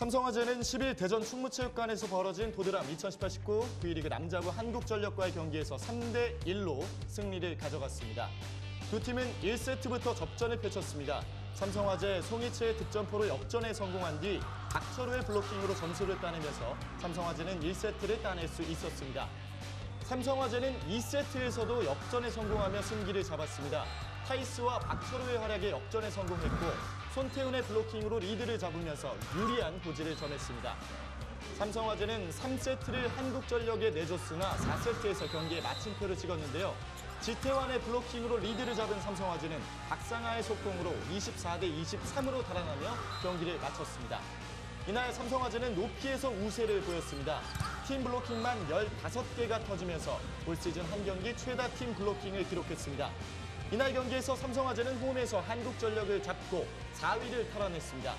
삼성화재는 10일 대전 충무체육관에서 벌어진 도드람 2018-19 V리그 남자부 한국전력과의 경기에서 3대 1로 승리를 가져갔습니다. 두 팀은 1세트부터 접전을 펼쳤습니다. 삼성화재 송이채의 득점포로 역전에 성공한 뒤 박철우의 블로킹으로 점수를 따내면서 삼성화재는 1세트를 따낼 수 있었습니다. 삼성화재는 2세트에서도 역전에 성공하며 승기를 잡았습니다. 타이스와 박철우의 활약에 역전에 성공했고 손태훈의 블로킹으로 리드를 잡으면서 유리한 고지를 점했습니다. 삼성화재는 3세트를 한국전력에 내줬으나 4세트에서 경기에 마침표를 찍었는데요. 지태환의 블로킹으로 리드를 잡은 삼성화재는 박상하의 속공으로 24대 23으로 달아나며 경기를 마쳤습니다. 이날 삼성화재는 높이에서 우세를 보였습니다. 팀 블로킹만 15개가 터지면서 올 시즌 한 경기 최다 팀 블로킹을 기록했습니다. 이날 경기에서 삼성화재는 홈에서 한국전력을 잡고 4위를 탈환했습니다.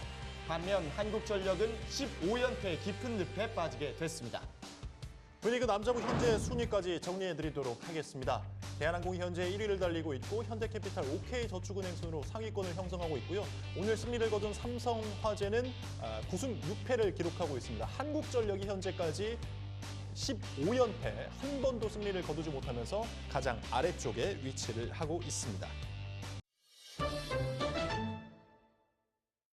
반면 한국전력은 15연패 깊은 늪에 빠지게 됐습니다. V리그 남자부 현재 순위까지 정리해드리도록 하겠습니다. 대한항공이 현재 1위를 달리고 있고 현대캐피탈 OK저축은행 순으로 상위권을 형성하고 있고요. 오늘 승리를 거둔 삼성화재는 아, 9승 6패를 기록하고 있습니다. 한국전력이 현재까지 15연패 한 번도 승리를 거두지 못하면서 가장 아래쪽에 위치를 하고 있습니다.